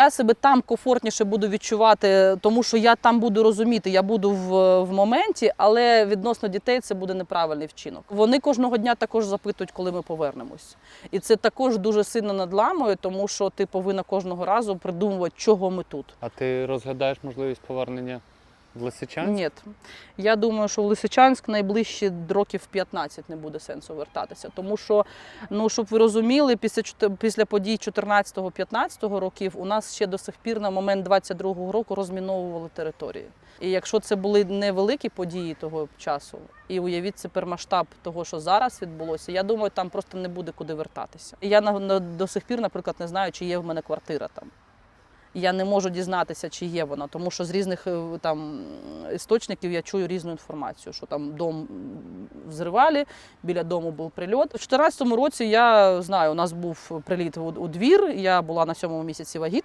Я себе там комфортніше буду відчувати, тому що я там буду розуміти, я буду в, в моменті, але відносно дітей це буде неправильний вчинок. Вони кожного дня також запитують, коли ми повернемось. І це також дуже сильно надламує, тому що ти повинна кожного разу придумувати, чого ми тут. А ти розглядаєш можливість повернення Лисичанськ? Ні. Я думаю, що в Лисичанськ найближчі років 15 не буде сенсу вертатися. Тому що, ну щоб ви розуміли, після після подій 14-15 років у нас ще до сих пір на момент 22-го року розміновували території. І якщо це були невеликі події того часу, і уявіть тепер масштаб того, що зараз відбулося, я думаю, там просто не буде куди вертатися. І я на, на- до сих пір, наприклад, не знаю, чи є в мене квартира там. Я не можу дізнатися, чи є вона, тому що з різних е, там істочників я чую різну інформацію, що там дом взривали, біля дому був прильот. У 2014 році я знаю, у нас був приліт у, двір. Я була на сьомому місяці вагітності.